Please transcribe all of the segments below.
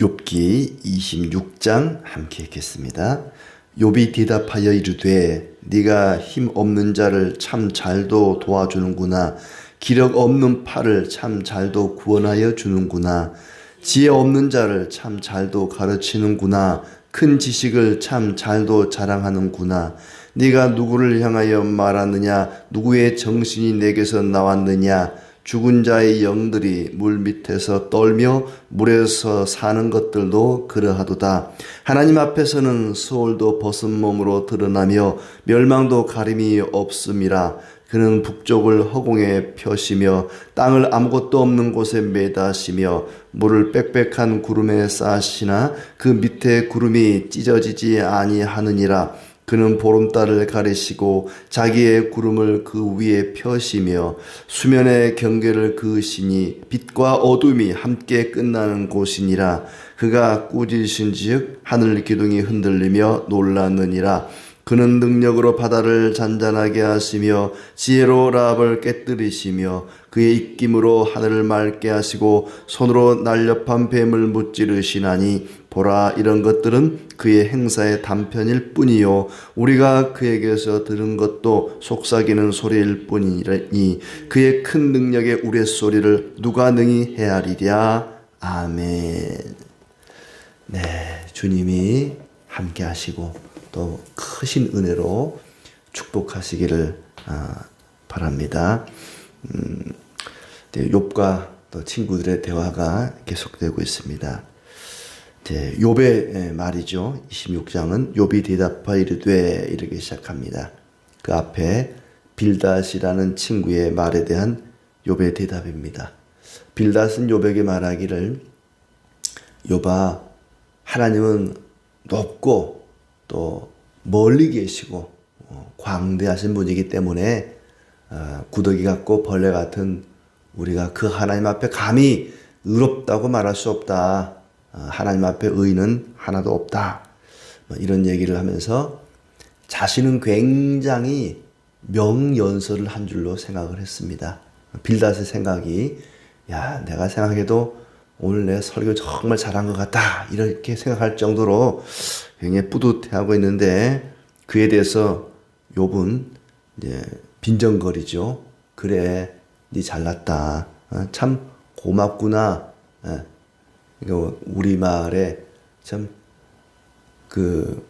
욥기 26장 함께 읽겠습니다. 욥이 대답하여 이르되 네가 힘 없는 자를 참 잘도 도와주는구나. 기력 없는 팔을 참 잘도 구원하여 주는구나. 지혜 없는 자를 참 잘도 가르치는구나. 큰 지식을 참 잘도 자랑하는구나. 네가 누구를 향하여 말하느냐? 누구의 정신이 내게서 나왔느냐 죽은 자의 영들이 물 밑에서 떨며 물에서 사는 것들도 그러하도다. 하나님 앞에서는 소울도 벗은 몸으로 드러나며 멸망도 가림이 없음이라. 그는 북쪽을 허공에 펴시며 땅을 아무것도 없는 곳에 매다시며 물을 빽빽한 구름에 쌓으시나 그 밑에 구름이 찢어지지 아니하느니라. 그는 보름달을 가리시고 자기의 구름을 그 위에 펴시며 수면의 경계를 그으시니 빛과 어둠이 함께 끝나는 곳이니라. 그가 꾸짖으신즉 하늘 기둥이 흔들리며 놀랐느니라. 그는 능력으로 바다를 잔잔하게 하시며 지혜로 라합을 깨뜨리시며 그의 입김으로 하늘을 맑게 하시고 손으로 날렵한 뱀을 무찌르시나니 보라 이런 것들은 그의 행사의 단편일 뿐이요 우리가 그에게서 들은 것도 속삭이는 소리일 뿐이니 그의 큰 능력의 우레소리를 누가 능히 헤아리랴 아멘 네 주님이 함께 하시고 또 크신 은혜로 축복하시기를 아, 바랍니다. 음, 네, 욥과 또 친구들의 대화가 계속되고 있습니다. 네, 욥의 말이죠. 26장은 욥이 대답하 이르되 이렇게 시작합니다. 그 앞에 빌닷이라는 친구의 말에 대한 욥의 대답입니다. 빌닷은 욥에게 말하기를 욥아 하나님은 높고 또 멀리 계시고 어, 광대하신 분이기 때문에 어, 구더기 같고 벌레 같은 우리가 그 하나님 앞에 감히 의롭다고 말할 수 없다. 어, 하나님 앞에 의는 하나도 없다. 뭐 이런 얘기를 하면서 자신은 굉장히 명연설을 한 줄로 생각을 했습니다. 빌닷의 생각이 야 내가 생각해도 오늘 내 설교 정말 잘한 것 같다 이렇게 생각할 정도로 굉장히 뿌듯해하고 있는데 그에 대해서 욥은 이제 빈정거리죠. 그래, 네 잘났다. 어, 참 고맙구나. 예. 그러니까 우리 말에 참 그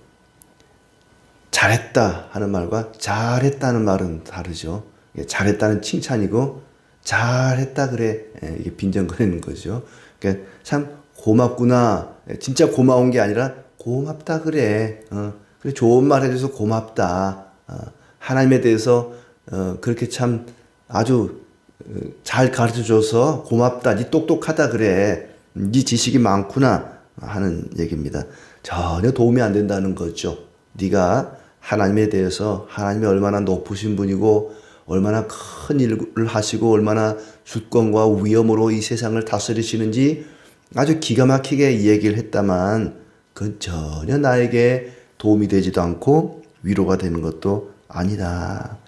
잘했다 하는 말과 잘했다는 말은 다르죠. 잘했다는 칭찬이고 잘했다 그래 예, 이게 빈정거리는 거죠. 그러니까 참 고맙구나. 예, 진짜 고마운 게 아니라 고맙다 그래. 어, 그래 좋은 말 해줘서 고맙다. 어, 하나님에 대해서 어, 그렇게 참 아주 어, 잘 가르쳐줘서 고맙다. 네 똑똑하다 그래. 네 지식이 많구나 하는 얘기입니다. 전혀 도움이 안 된다는 거죠. 네가 하나님에 대해서 하나님이 얼마나 높으신 분이고 얼마나 큰 일을 하시고 얼마나 주권과 위엄으로 이 세상을 다스리시는지 아주 기가 막히게 얘기를 했다만 그건 전혀 나에게 도움이 되지도 않고 위로가 되는 것도 아니다.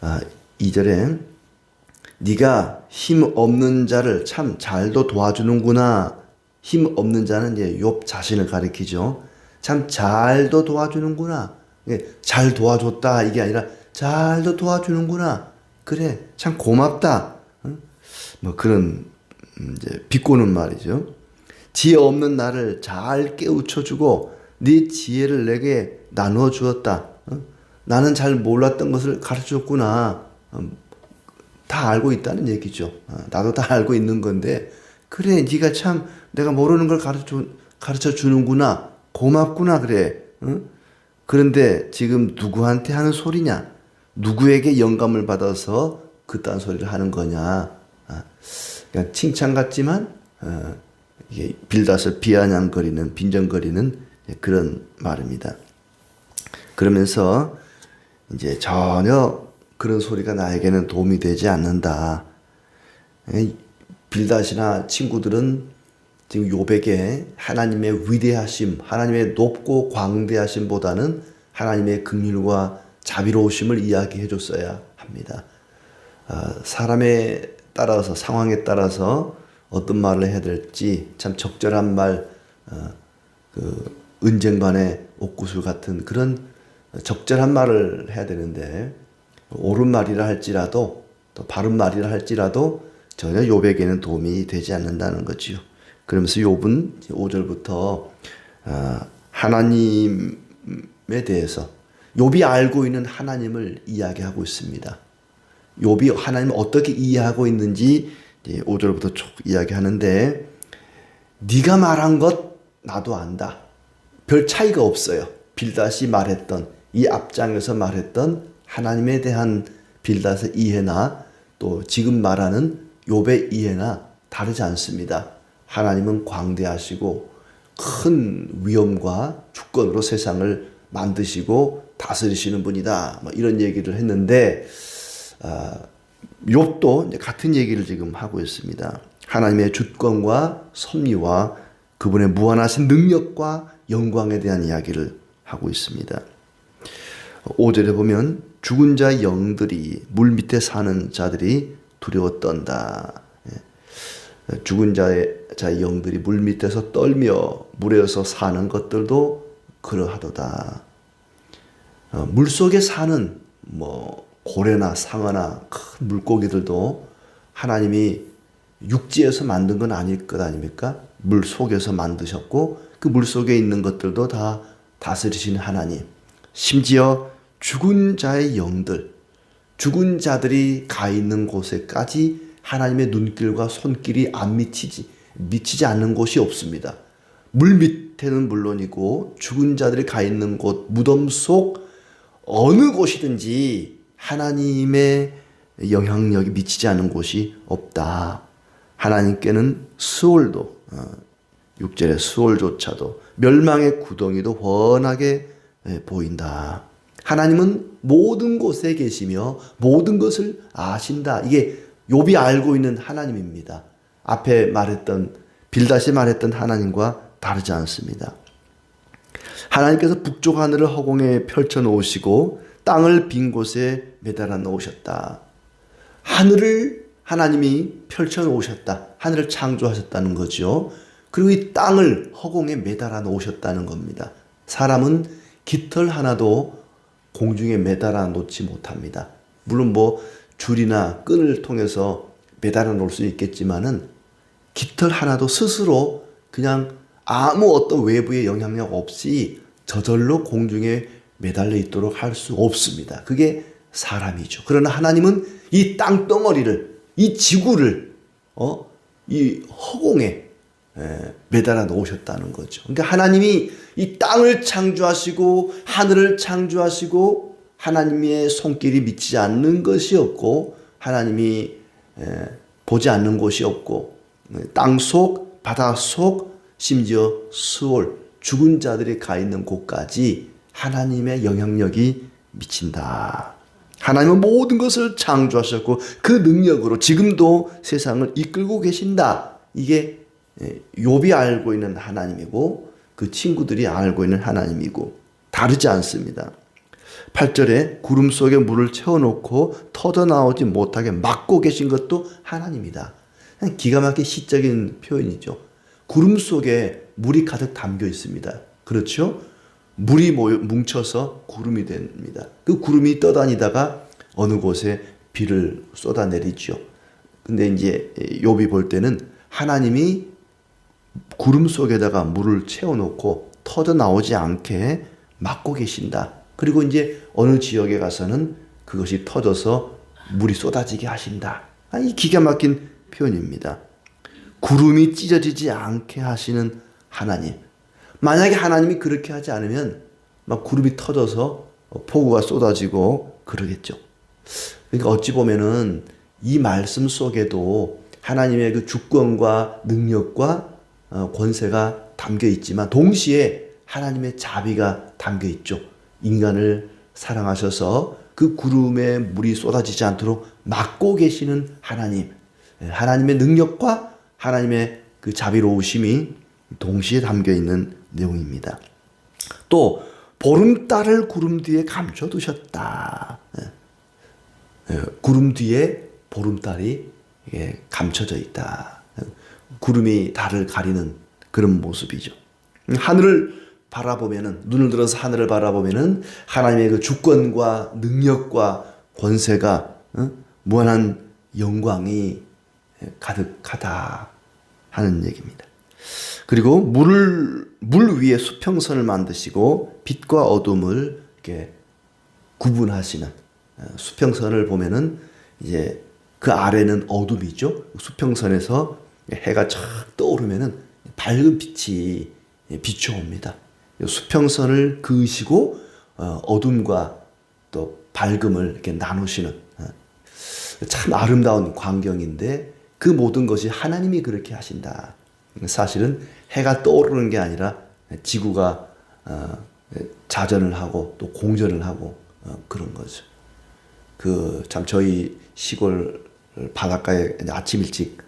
아, 2절에 네가 힘 없는 자를 참 잘도 도와주는구나. 힘 없는 자는 이제 욥 자신을 가리키죠. 참 잘도 도와주는구나. 잘 도와줬다 이게 아니라 잘도 도와주는구나. 그래 참 고맙다. 뭐 그런 음, 이제 비꼬는 말이죠. 지혜 없는 나를 잘 깨우쳐주고 네 지혜를 내게 나누어 주었다. 어? 나는 잘 몰랐던 것을 가르쳐 줬구나. 어, 다 알고 있다는 얘기죠. 어, 나도 다 알고 있는 건데 그래 네가 참 내가 모르는 걸 가르쳐 가르쳐 주는구나. 고맙구나 그래. 그런데 지금 누구한테 하는 소리냐? 누구에게 영감을 받아서 그딴 소리를 하는 거냐? 아, 그러니까 칭찬 같지만 이게 빌닷을 비아냥거리는 빈정거리는 그런 말입니다. 그러면서 이제 전혀 그런 소리가 나에게는 도움이 되지 않는다. 빌닷이나 친구들은 지금 요백에 하나님의 위대하심, 하나님의 높고 광대하심보다는 하나님의 긍휼과 자비로우심을 이야기해 줬어야 합니다. 아, 사람에 따라서 상황에 따라서 어떤 말을 해야 될지 참 적절한 말, 어, 그 은쟁반의 옥구슬 같은 그런 적절한 말을 해야 되는데 옳은 말이라 할지라도 또 바른 말이라 할지라도 전혀 욥에게는 도움이 되지 않는다는 거지요. 그러면서 욥은 5절부터 어, 하나님에 대해서 욥이 알고 있는 하나님을 이야기하고 있습니다. 욥이 하나님을 어떻게 이해하고 있는지 5절부터 쭉 이야기하는데 네가 말한 것 나도 안다. 별 차이가 없어요. 빌닷이 말했던 이 앞장에서 말했던 하나님에 대한 빌닷의 이해나 또 지금 말하는 욥의 이해나 다르지 않습니다. 하나님은 광대하시고 큰 위엄과 주권으로 세상을 만드시고 다스리시는 분이다. 뭐 이런 얘기를 했는데 아, 욥도 이제 같은 얘기를 지금 하고 있습니다. 하나님의 주권과 섭리와 그분의 무한하신 능력과 영광에 대한 이야기를 하고 있습니다. 5절에 보면 죽은 자 영들이 물 밑에 사는 자들이 두려워 떤다. 예. 죽은 자의 자의 영들이 물 밑에서 떨며 물에서 사는 것들도 그러하도다. 어, 물 속에 사는 뭐 고래나 상어나 큰 물고기들도 하나님이 육지에서 만든 건 아닐 것 아닙니까? 물 속에서 만드셨고 그 물 속에 있는 것들도 다 다스리시는 하나님. 심지어 죽은 자의 영들, 죽은 자들이 가 있는 곳에까지 하나님의 눈길과 손길이 안 미치지, 미치지 않는 곳이 없습니다. 물 밑에는 물론이고 죽은 자들이 가 있는 곳, 무덤 속 어느 곳이든지 하나님의 영향력이 미치지 않는 곳이 없다. 하나님께는 수월도, 6절의 수월조차도 멸망의 구덩이도 훤하게 보인다. 하나님은 모든 곳에 계시며 모든 것을 아신다. 이게 욥이 알고 있는 하나님입니다. 앞에 말했던 빌다시 말했던 하나님과 다르지 않습니다. 하나님께서 북쪽 하늘을 허공에 펼쳐 놓으시고 땅을 빈 곳에 매달아 놓으셨다. 하늘을 하나님이 펼쳐 놓으셨다. 하늘을 창조하셨다는 거죠. 그리고 이 땅을 허공에 매달아 놓으셨다는 겁니다. 사람은 깃털 하나도 공중에 매달아 놓지 못합니다. 물론 뭐 줄이나 끈을 통해서 매달아 놓을 수 있겠지만은 깃털 하나도 스스로 그냥 아무 어떤 외부의 영향력 없이 저절로 공중에 매달려 있도록 할 수 없습니다. 그게 사람이죠. 그러나 하나님은 이 땅덩어리를, 이 지구를, 어, 이 허공에 에, 매달아 놓으셨다는 거죠. 그러니까 하나님이 이 땅을 창조하시고 하늘을 창조하시고 하나님의 손길이 미치지 않는 것이 없고 하나님이 에, 보지 않는 곳이 없고 땅 속, 바다 속, 심지어 수월, 죽은 자들이 가 있는 곳까지 하나님의 영향력이 미친다. 하나님은 모든 것을 창조하셨고 그 능력으로 지금도 세상을 이끌고 계신다. 이게 욥이 알고 있는 하나님이고 그 친구들이 알고 있는 하나님이고 다르지 않습니다. 8절에 구름 속에 물을 채워놓고 터져 나오지 못하게 막고 계신 것도 하나님이다. 기가 막힌 시적인 표현이죠. 구름 속에 물이 가득 담겨 있습니다. 그렇죠? 물이 모여, 뭉쳐서 구름이 됩니다. 그 구름이 떠다니다가 어느 곳에 비를 쏟아내리죠. 근데 이제 욥이 볼 때는 하나님이 구름 속에다가 물을 채워놓고 터져 나오지 않게 막고 계신다. 그리고 이제 어느 지역에 가서는 그것이 터져서 물이 쏟아지게 하신다. 아, 이 기가 막힌 표현입니다. 구름이 찢어지지 않게 하시는 하나님. 만약에 하나님이 그렇게 하지 않으면 막 구름이 터져서 폭우가 쏟아지고 그러겠죠. 그러니까 어찌 보면은 이 말씀 속에도 하나님의 그 주권과 능력과 어, 권세가 담겨 있지만 동시에 하나님의 자비가 담겨 있죠. 인간을 사랑하셔서 그 구름에 물이 쏟아지지 않도록 막고 계시는 하나님. 예, 하나님의 능력과 하나님의 그 자비로우심이 동시에 담겨 있는 내용입니다. 또 보름달을 구름 뒤에 감춰 두셨다. 예. 예, 구름 뒤에 보름달이 감춰져 있다. 구름이 달을 가리는 그런 모습이죠. 하늘을 바라보면은 눈을 들어서 하늘을 바라보면은 하나님의 그 주권과 능력과 권세가 어? 무한한 영광이 가득하다 하는 얘기입니다. 그리고 물을 물 위에 수평선을 만드시고 빛과 어둠을 이렇게 구분하시는 어, 수평선을 보면은 이제 그 아래는 어둠이죠. 수평선에서 해가 쫙 떠오르면은 밝은 빛이 비춰옵니다. 수평선을 그으시고 어, 어둠과 또 밝음을 이렇게 나누시는 어, 참 아름다운 광경인데 그 모든 것이 하나님이 그렇게 하신다. 사실은 해가 떠오르는 게 아니라 지구가 어, 자전을 하고 또 공전을 하고 어, 그런 거죠. 그 참 저희 시골 바닷가에 아침 일찍 에,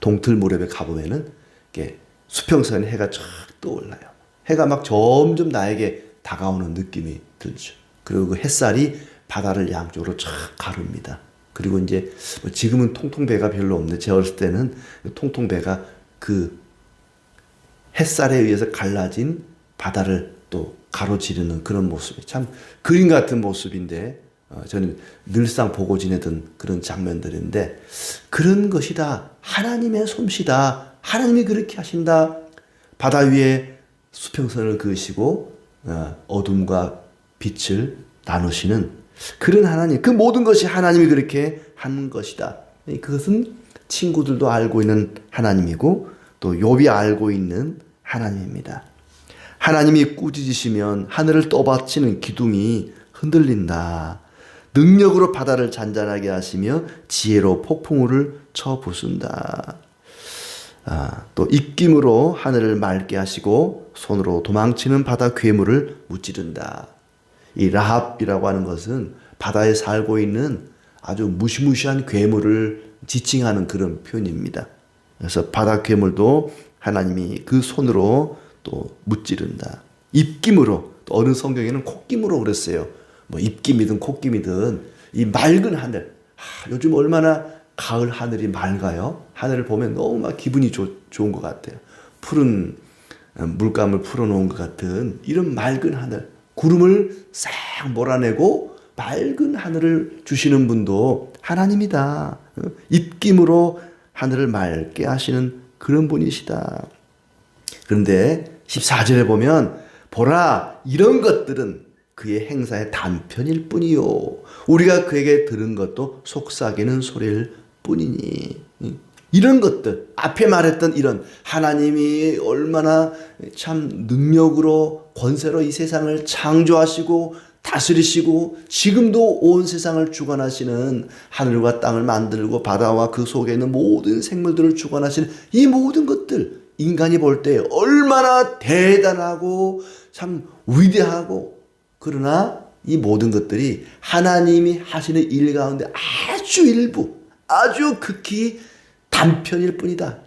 동틀 무렵에 가보면은 이게 수평선에 해가 쫙 떠올라요. 해가 막 점점 나에게 다가오는 느낌이 들죠. 그리고 그 햇살이 바다를 양쪽으로 쫙 가릅니다. 그리고 이제 뭐 지금은 통통배가 별로 없는데 제가 어렸을 때는 통통배가 그 햇살에 의해서 갈라진 바다를 또 가로지르는 그런 모습이 참 그림 같은 모습인데 어, 저는 늘상 보고 지내던 그런 장면들인데 그런 것이다 하나님의 솜씨다 하나님이 그렇게 하신다 바다 위에 수평선을 그으시고 어, 어둠과 빛을 나누시는 그런 하나님 그 모든 것이 하나님이 그렇게 한 것이다 그것은 친구들도 알고 있는 하나님이고 또 욥이 알고 있는 하나님입니다. 하나님이 꾸짖으시면 하늘을 떠받치는 기둥이 흔들린다. 능력으로 바다를 잔잔하게 하시며 지혜로 폭풍우를 쳐 부순다. 아, 또 입김으로 하늘을 맑게 하시고 손으로 도망치는 바다 괴물을 무찌른다. 이 라합이라고 하는 것은 바다에 살고 있는 아주 무시무시한 괴물을 지칭하는 그런 표현입니다. 그래서 바다 괴물도 하나님이 그 손으로 또 무찌른다. 입김으로 또 어느 성경에는 콧김으로 그랬어요. 뭐 입김이든 콧김이든 이 맑은 하늘. 하, 요즘 얼마나 가을 하늘이 맑아요. 하늘을 보면 너무 막 기분이 조, 좋은 것 같아요. 푸른 어, 물감을 풀어놓은 것 같은 이런 맑은 하늘. 구름을 싹 몰아내고 맑은 하늘을 주시는 분도 하나님이다. 어, 입김으로 하늘을 맑게 하시는 그런 분이시다. 그런데 14절에 보면 보라 이런 것들은 그의 행사의 단편일 뿐이요. 우리가 그에게 들은 것도 속삭이는 소리일 뿐이니. 이런 것들, 앞에 말했던 이런 하나님이 얼마나 참 능력으로 권세로 이 세상을 창조하시고 다스리시고 지금도 온 세상을 주관하시는 하늘과 땅을 만들고 바다와 그 속에 있는 모든 생물들을 주관하시는 이 모든 것들 인간이 볼 때 얼마나 대단하고 참 위대하고 그러나 이 모든 것들이 하나님이 하시는 일 가운데 아주 일부 아주 극히 단편일 뿐이다.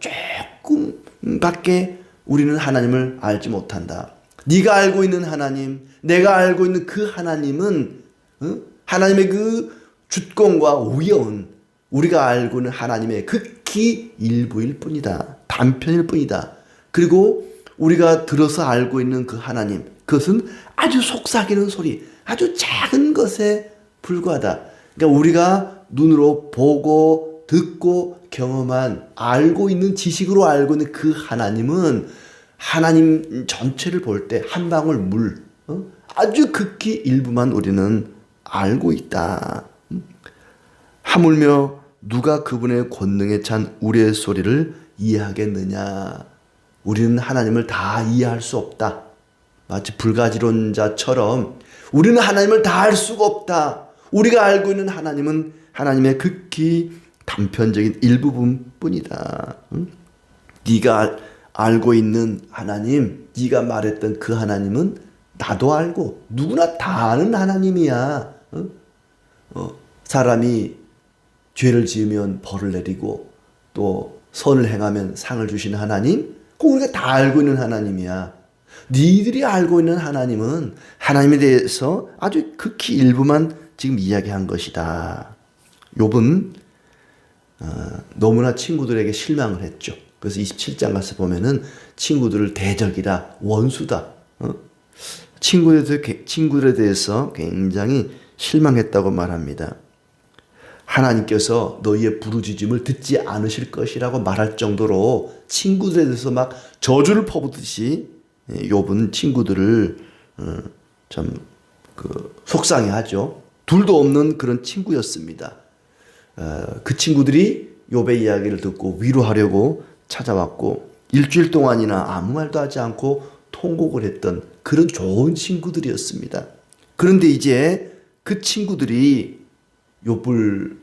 조금밖에 우리는 하나님을 알지 못한다. 네가 알고 있는 하나님, 내가 알고 있는 그 하나님은 어? 하나님의 그 주권과 위엄은 우리가 알고 있는 하나님의 극히 일부일 뿐이다. 단편일 뿐이다. 그리고 우리가 들어서 알고 있는 그 하나님, 그것은 아주 속삭이는 소리, 아주 작은 것에 불과하다. 그러니까 우리가 눈으로 보고 듣고 경험한 알고 있는 지식으로 알고 있는 그 하나님은 하나님 전체를 볼 때 한 방울 물, 어? 아주 극히 일부만 우리는 알고 있다. 하물며 누가 그분의 권능에 찬 우리의 소리를 이해하겠느냐? 우리는 하나님을 다 이해할 수 없다. 마치 불가지론자처럼 우리는 하나님을 다 알 수가 없다. 우리가 알고 있는 하나님은 하나님의 극히 단편적인 일부분 뿐이다. 응? 네가 알고 있는 하나님, 네가 말했던 그 하나님은 나도 알고 누구나 다 아는 하나님이야. 어? 어, 사람이 죄를 지으면 벌을 내리고 또 선을 행하면 상을 주시는 하나님, 그 우리가 다 알고 있는 하나님이야. 니들이 알고 있는 하나님은 하나님에 대해서 아주 극히 일부만 지금 이야기한 것이다. 욥은 어, 너무나 친구들에게 실망을 했죠. 그래서 27장 가서 보면은 친구들을 대적이다, 원수다. 어? 대해서, 친구들에 대해서 굉장히 실망했다고 말합니다. 하나님께서 너희의 부르짖음을 듣지 않으실 것이라고 말할 정도로 친구들에 대해서 막 저주를 퍼붓듯이 예, 욥은 친구들을 어, 참그 속상해하죠. 둘도 없는 그런 친구였습니다. 어, 그 친구들이 욥의 이야기를 듣고 위로하려고 찾아왔고 일주일 동안이나 아무 말도 하지 않고 통곡을 했던 그런 좋은 친구들이었습니다. 그런데 이제 그 친구들이 욥을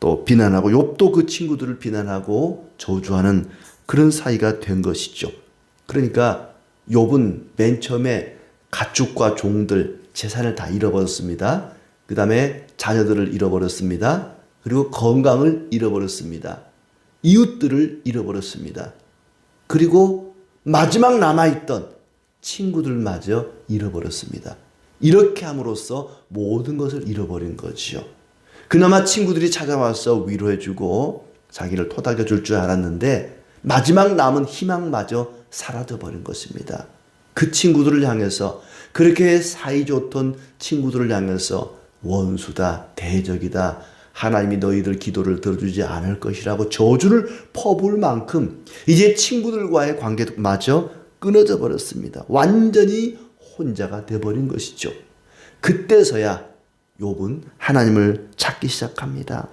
또 비난하고 욥도 그 친구들을 비난하고 저주하는 그런 사이가 된 것이죠. 그러니까 욥은 맨 처음에 가축과 종들 재산을 다 잃어버렸습니다. 그 다음에 자녀들을 잃어버렸습니다. 그리고 건강을 잃어버렸습니다. 이웃들을 잃어버렸습니다. 그리고 마지막 남아있던 친구들마저 잃어버렸습니다. 이렇게 함으로써 모든 것을 잃어버린 거지요. 그나마 친구들이 찾아와서 위로해주고 자기를 토닥여 줄 줄 알았는데 마지막 남은 희망마저 사라져 버린 것입니다. 그 친구들을 향해서 그렇게 사이좋던 친구들을 향해서 원수다, 대적이다, 하나님이 너희들 기도를 들어주지 않을 것이라고 저주를 퍼부을 만큼 이제 친구들과의 관계도 마저 끊어져 버렸습니다. 완전히 혼자가 돼버린 것이죠. 그때서야 욥은 하나님을 찾기 시작합니다.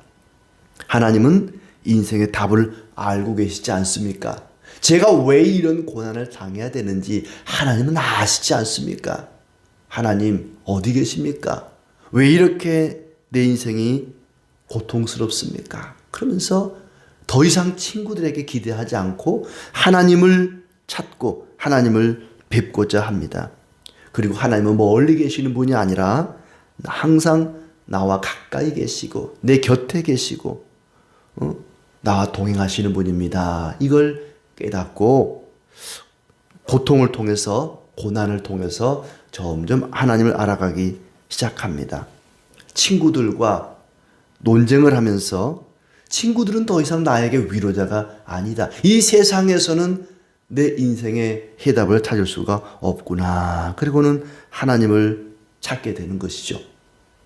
하나님은 인생의 답을 알고 계시지 않습니까? 제가 왜 이런 고난을 당해야 되는지 하나님은 아시지 않습니까? 하나님 어디 계십니까? 왜 이렇게 내 인생이 고통스럽습니까? 그러면서 더 이상 친구들에게 기대하지 않고 하나님을 찾고 하나님을 뵙고자 합니다. 그리고 하나님은 멀리 계시는 분이 아니라 항상 나와 가까이 계시고 내 곁에 계시고 어? 나와 동행하시는 분입니다. 이걸 깨닫고 고통을 통해서 고난을 통해서 점점 하나님을 알아가기 시작합니다. 친구들과 논쟁을 하면서 친구들은 더 이상 나에게 위로자가 아니다. 이 세상에서는 내 인생의 해답을 찾을 수가 없구나. 그리고는 하나님을 찾게 되는 것이죠.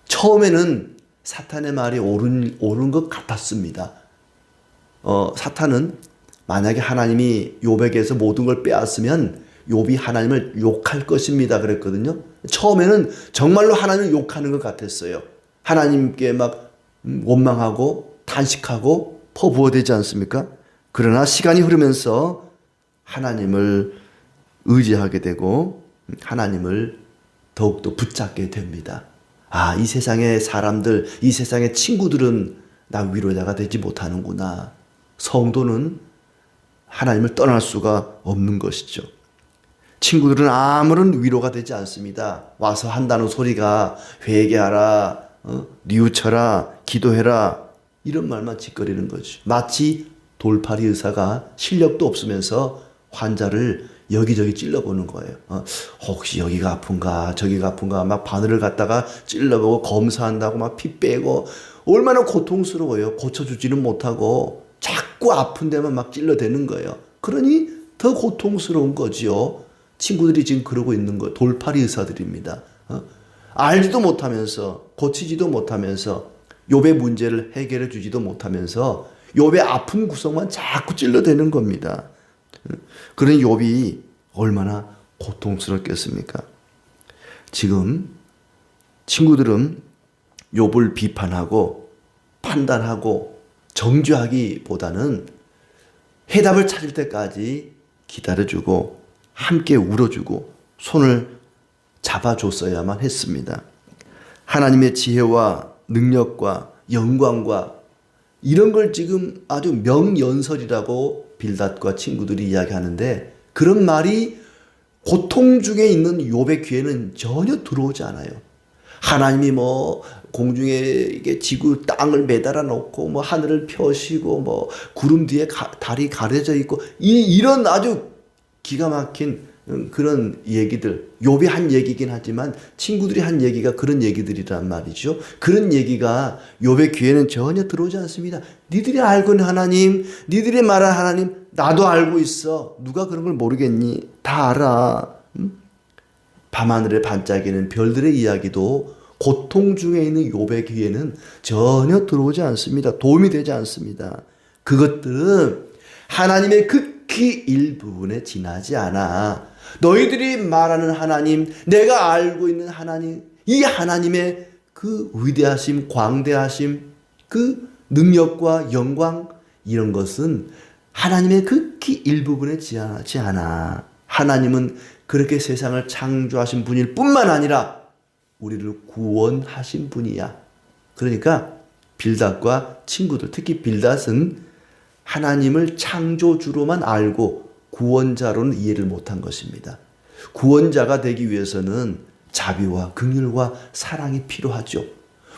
처음에는 사탄의 말이 옳은, 옳은 것 같았습니다. 어, 사탄은 만약에 하나님이 욥에게서 모든 걸 빼앗으면 욥이 하나님을 욕할 것입니다. 그랬거든요. 처음에는 정말로 하나님을 욕하는 것 같았어요. 하나님께 막 음, 원망하고 탄식하고 퍼부어대지 않습니까? 그러나 시간이 흐르면서 하나님을 의지하게 되고 하나님을 더욱더 붙잡게 됩니다. 아, 이 세상의 사람들, 이 세상의 친구들은 나 위로자가 되지 못하는구나. 성도는 하나님을 떠날 수가 없는 것이죠. 친구들은 아무런 위로가 되지 않습니다. 와서 한다는 소리가 회개하라, 어? 뉘우쳐라, 기도해라 이런 말만 짓거리는 거죠. 마치 돌팔이 의사가 실력도 없으면서 환자를 여기저기 찔러보는 거예요. 어, 혹시 여기가 아픈가, 저기가 아픈가, 막 바늘을 갖다가 찔러보고 검사한다고 막 피 빼고 얼마나 고통스러워요. 고쳐주지는 못하고 자꾸 아픈 데만 막 찔러대는 거예요. 그러니 더 고통스러운 거지요. 친구들이 지금 그러고 있는 거예요. 돌팔이 의사들입니다. 어? 알지도 못하면서 고치지도 못하면서 욥의 문제를 해결해 주지도 못하면서 욥의 아픈 구석만 자꾸 찔러대는 겁니다. 그런 욥이 얼마나 고통스럽겠습니까? 지금 친구들은 욥을 비판하고 판단하고 정죄하기보다는 해답을 찾을 때까지 기다려주고 함께 울어주고 손을 잡아줬어야만 했습니다. 하나님의 지혜와 능력과 영광과 이런 걸 지금 아주 명연설이라고 빌닷과 친구들이 이야기하는데 그런 말이 고통 중에 있는 욥의 귀에는 전혀 들어오지 않아요. 하나님이 뭐 공중에 지구 땅을 매달아 놓고 뭐 하늘을 펴시고 뭐 구름 뒤에 가, 달이 가려져 있고 이 이런 아주 기가 막힌 음, 그런 얘기들 욥이 한 얘기긴 하지만 친구들이 한 얘기가 그런 얘기들이란 말이죠. 그런 얘기가 욥의 귀에는 전혀 들어오지 않습니다. 니들이 알고 있는 하나님, 니들이 말한 하나님 나도 알고 있어. 누가 그런 걸 모르겠니? 다 알아. 음? 밤하늘에 반짝이는 별들의 이야기도 고통 중에 있는 욥의 귀에는 전혀 들어오지 않습니다. 도움이 되지 않습니다. 그것들은 하나님의 극히 일부분에 지나지 않아. 너희들이 말하는 하나님, 내가 알고 있는 하나님, 이 하나님의 그 위대하심, 광대하심, 그 능력과 영광, 이런 것은 하나님의 극히 일부분에 지나지 않아. 하나님은 그렇게 세상을 창조하신 분일 뿐만 아니라 우리를 구원하신 분이야. 그러니까 빌닷과 친구들, 특히 빌닷은 하나님을 창조주로만 알고 구원자로는 이해를 못한 것입니다. 구원자가 되기 위해서는 자비와 긍휼과 사랑이 필요하죠.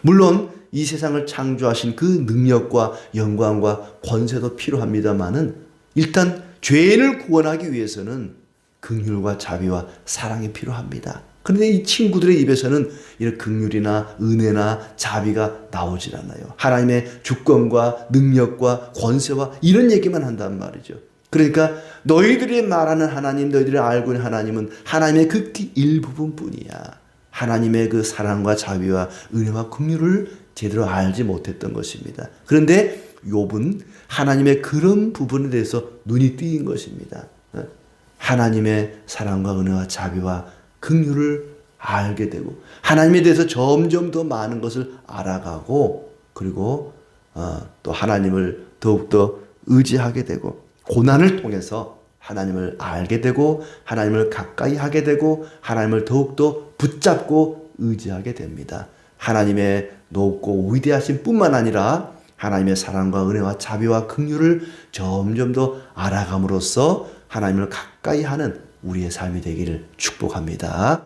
물론 이 세상을 창조하신 그 능력과 영광과 권세도 필요합니다만은 일단 죄인을 구원하기 위해서는 긍휼과 자비와 사랑이 필요합니다. 그런데 이 친구들의 입에서는 이런 긍휼이나 은혜나 자비가 나오질 않아요. 하나님의 주권과 능력과 권세와 이런 얘기만 한단 말이죠. 그러니까 너희들이 말하는 하나님, 너희들이 알고 있는 하나님은 하나님의 극히 일부분 뿐이야. 하나님의 그 사랑과 자비와 은혜와 긍휼을 제대로 알지 못했던 것입니다. 그런데 욥은 하나님의 그런 부분에 대해서 눈이 띄인 것입니다. 하나님의 사랑과 은혜와 자비와 긍휼을 알게 되고 하나님에 대해서 점점 더 많은 것을 알아가고 그리고 어, 또 하나님을 더욱더 의지하게 되고 고난을 통해서 하나님을 알게 되고 하나님을 가까이 하게 되고 하나님을 더욱더 붙잡고 의지하게 됩니다. 하나님의 높고 위대하신 뿐만 아니라 하나님의 사랑과 은혜와 자비와 긍휼을 점점 더 알아감으로써 하나님을 가까이 하는 우리의 삶이 되기를 축복합니다.